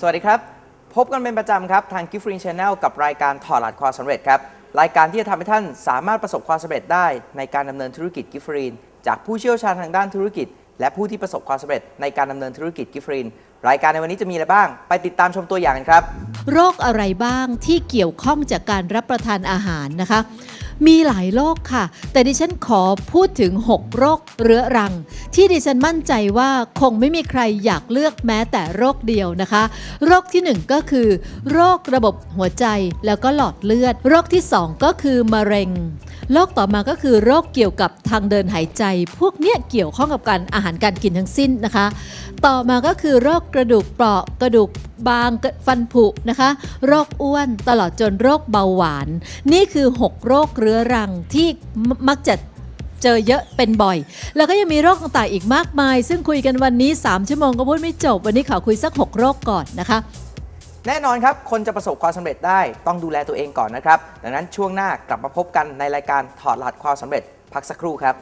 สวัสดีครับ พบกันเป็นประจำครับ ทาง Gift Green Channel กับรายการถอดรหัสความสำเร็จครับ รายการที่จะทำให้ท่านสามารถประสบความสำเร็จได้ ในการดำเนินธุรกิจ Gift Green จากผู้เชี่ยวชาญทางด้านธุรกิจ และผู้ที่ประสบความสำเร็จในการดำเนินธุรกิจ Gift Green รายการในวันนี้จะมีอะไรบ้าง ไปติดตามชมตัวอย่างกันครับ โรคอะไรบ้างที่เกี่ยวข้องจากการรับประทานอาหารนะคะ มีหลายโรคค่ะ แต่ดิฉันขอพูดถึง 6 โรคเรื้อรัง ที่ดิฉันมั่นใจว่าคงไม่มีใครอยากเลือกแม้แต่โรคเดียวนะคะ โรคที่ 1 ก็คือ โรคระบบหัวใจแล้วก็หลอดเลือด โรคที่ 2 ก็คือมะเร็งโรคต่อมาก็คือโรคเกี่ยวกับทางเดินหายใจ พวกเนี้ยเกี่ยวข้องกับการอาหารการกินทั้งสิ้นนะคะ ต่อมาก็คือโรคกระดูกเปราะกระดูกบางฟันผุนะคะ โรคอ้วนตลอดจนโรคเบาหวาน นี่คือ 6 โรคเรื้อรังที่มักจะเจอเยอะเป็นบ่อย แล้วก็ยังมีโรคต่างๆอีกมากมาย ซึ่งคุยกันวันนี้ 3 ชั่วโมงก็พูดไม่จบ วันนี้ขอคุยสัก 6 โรคก่อนนะคะแน่นอนครับ คนจะประสบความสำเร็จได้ต้องดูแลตัวเองก่อนนะครับ ดังนั้นช่วงหน้ากลับมาพบกันในรายการถอดรหัสความสำเร็จ พักสักครู่ครับ